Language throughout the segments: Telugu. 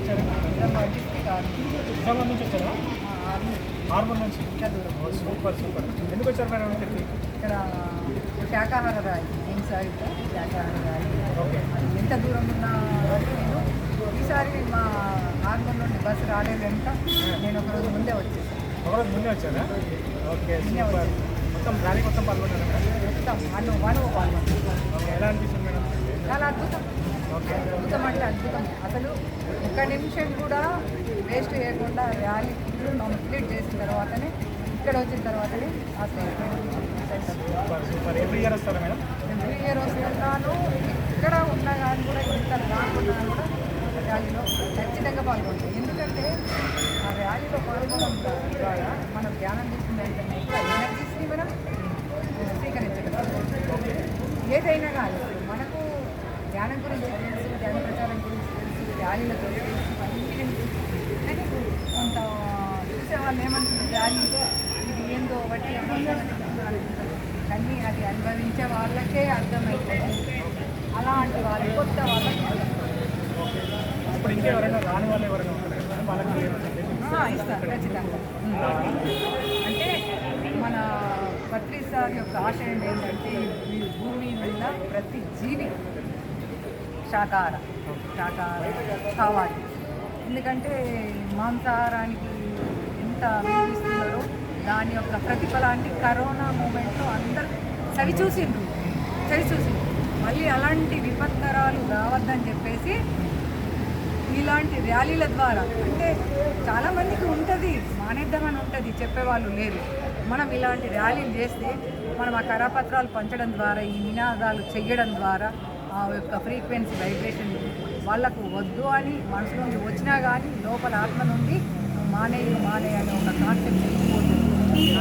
వచ్చారు. నిజామాబాద్ నుంచి వచ్చారా? హార్బర్ నుంచి. Super super. ఎందుకు వచ్చారు మేడం ఇక్కడికి ఇక్కడ శాకాహార రాయి. హింసాయుత శాకాహార రాయి. ఓకే. ఎంత దూరం ఉన్నా నేను ఈసారి మా ఆర్మూర్ నుండి బస్సు రాలేదు కనుక నేను ఒక రోజు ముందే వచ్చేసాను ఒకరోజు ముందే వచ్చారా? Okay super. మొత్తం ర్యాలీ మొత్తం పాల్గొన్నారా మొత్తం వన్ పాల్గొన్నాను ఓకే ఎలా అనిపిస్తుంది మేడం? చాలా అద్భుతం. ఓకే. అద్భుతం అంటే అద్భుతం. అసలు ఒక్క నిమిషం కూడా వేస్ట్ చేయకుండా ర్యాలీ కంప్లీట్ చేసిన తర్వాతనే ఇక్కడ వచ్చిన తర్వాతనే ఆ స్టేట్మెంట్ ఎవ్రీ ఇయర్ వస్తారా మేడం? ఎవ్రీ ఇయర్ వస్తున్నాను ఎక్కడ ఉన్నా కానీ కూడా ఎంత రాకున్నా కూడా ర్యాలీలో ఖచ్చితంగా పాల్గొంటాం ఎందుకంటే ఆ ర్యాలీలో పాల్గొనడం ద్వారా మనం ధ్యానం చేసిన ఎనర్జీస్ని మనం ఆ, స్వీకరించగలుగుతాం. ఏదైనా కానీ మనకు ధ్యానం గురించి ధ్యాన ప్రచారం కానీ కొంత చూసేవాళ్ళు వాళ్ళు ఏమంటున్నారు ఇది ఏందో బట్టి కానీ అది అనుభవించే వాళ్ళకే అర్థమవుతుంది అలాంటి వాళ్ళు కొత్త వాళ్ళకి ఇప్పుడు ఇంకెవరైనా రాని వాళ్ళు ఎవరైనా ఇస్తాను ఖచ్చితంగా అంటే మన పత్రి సార్ యొక్క ఆశయం ఏంటంటే ఈ భూమి మీద ప్రతి జీవి శాకారం టాటా కావాలి. ఎందుకంటే మాంసాహారానికి ఎంత వినిపిస్తున్నారో దాని యొక్క ప్రతిఫలాన్ని కరోనా మూమెంట్లో అందరు చవి చూసిండ్రు మళ్ళీ అలాంటి విపత్కరాలు రావద్దని చెప్పేసి ఇలాంటి ర్యాలీల ద్వారా అంటే చాలామందికి ఉంటుంది మానేద్దామని ఉంటుంది చెప్పేవాళ్ళు లేరు. మనం ఇలాంటి ర్యాలీలు చేస్తే మనం ఆ కరాపత్రాలు పంచడం ద్వారా ఈ నినాదాలు చేయడం ద్వారా యొక్క ఫ్రీక్వెన్సీ వైబ్రేషన్ వాళ్ళకు వద్దు అని మనసు నుండి వచ్చినా కానీ లోపల ఆత్మ నుండి మానేయి మానే అనే ఒక కాన్సెప్ట్ వెళ్ళిపోతుంది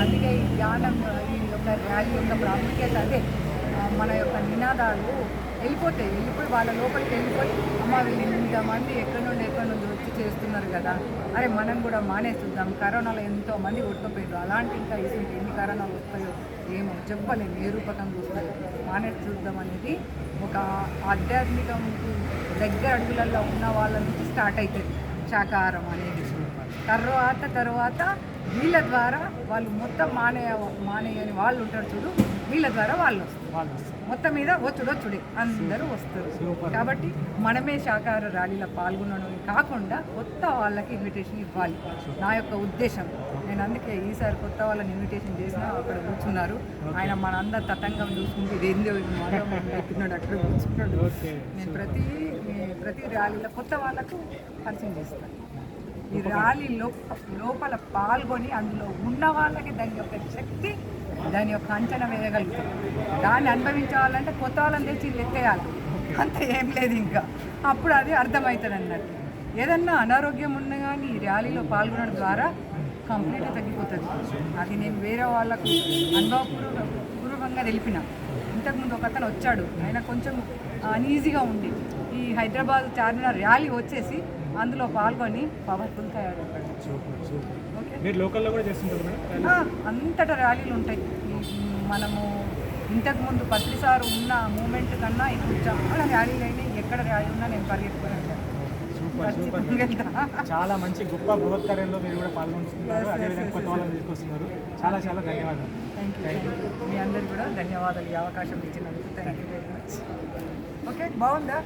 అందుకే ఈ ధ్యానం ఈ యొక్క ర్యాలీ యొక్క ప్రాముఖ్యత అదే. మన యొక్క నినాదాలు వెళ్ళిపోతాయి వెళ్ళిపోయి వాళ్ళ లోపలికి వెళ్ళిపోయి అమ్మ వీళ్ళు ఇంతమంది ఎక్కడి నుండి ఎక్కడి నుండి వచ్చి చేస్తున్నారు కదా అరే మనం కూడా మానేస్తుందాం కరోనాలో ఎంతో మంది కొట్టుకుపోయారు అలాంటి ఇంకా ఇటువంటి ఎన్ని కరోనాలు వస్తాయో ఏమో చెప్పలేము ఏ రూపకంగా వస్తాయో మానేసి అనేది ఒక ఆధ్యాత్మికం దగ్గర అడుగులలో ఉన్న వాళ్ళ నుంచి స్టార్ట్ అవుతుంది శాకాహారం అనేది. తర్వాత తర్వాత వీళ్ళ ద్వారా వాళ్ళు మొత్తం మానే మానేయని వాళ్ళు ఉంటారు చూడు వీళ్ళ ద్వారా వాళ్ళు వస్తారు. వాళ్ళు వస్తారు. మొత్తం మీద వచ్చుడు వచ్చుడే. అందరూ వస్తారు. కాబట్టి మనమే శాకాహార ర్యాలీలో పాల్గొనడం కాకుండా కొత్త వాళ్ళకి ఇన్విటేషన్ ఇవ్వాలి. నా యొక్క ఉద్దేశం. నేను అందుకే ఈసారి కొత్త వాళ్ళని ఇన్విటేషన్ చేసినా అక్కడ కూర్చున్నారు. ఆయన మన అందరు తతంగం చూసుకుంటూ ఇది ఏందో ఎత్తున్నాడు అక్కడ కూర్చున్నాడు. నేను ప్రతి ప్రతి ర్యాలీలో కొత్త వాళ్ళకు పరిచయం చేస్తాను. ఈ ర్యాలీ లో- లోపల పాల్గొని అందులో ఉన్న వాళ్ళకి దాని యొక్క శక్తి దాని యొక్క అంచనా వేయగలుగుతాం. దాన్ని అనుభవించాలంటే కొత్త వాళ్ళని తెచ్చి ఎత్తేయాలి. అంత ఏం లేదు ఇంకా. అప్పుడు అది అర్థమవుతుంది అన్నట్టు. ఏదన్నా అనారోగ్యం ఉన్నా కానీ ఈ ర్యాలీలో పాల్గొనడం ద్వారా కంప్లీట్గా తగ్గిపోతుంది. అది నేను వేరే వాళ్ళకు అనుభవపూర్వక పూర్వకంగా తెలిపిన. ఇంతకుముందు ఒక అతను వచ్చాడు. ఆయన కొంచెం అన్ఈజీగా ఉండి. ఈ హైదరాబాద్ చార్మినార్ ర్యాలీ వచ్చేసి అందులో పాల్గొని పవర్ఫుల్ ఆ, అంతటా ర్యాలీలు ఉంటాయి. మనము ఇంతకుముందు పత్రిసారు ఉన్న మూమెంట్ కన్నా ఇప్పుడు చాలా ర్యాలీలు అయినాయి. ఎక్కడ ర్యాలీ ఉన్నా నేను పరిగెత్తుకుని వెళ్తాను. Super super. ఖచ్చితంగా వెళ్తా చాలా మంచి గొప్ప బృహత్కార్యంలో మీరు కూడా పాల్గొంటున్నారు. అదేవిధంగా కొత్త వాళ్ళని తీసుకొస్తున్నారు. చాలా చాలా ధన్యవాదాలు. థ్యాంక్ యూ మీ అందరికి కూడా ధన్యవాదాలు ఈ అవకాశం ఇచ్చినందుకు. Thank you very much okay బాగుందా?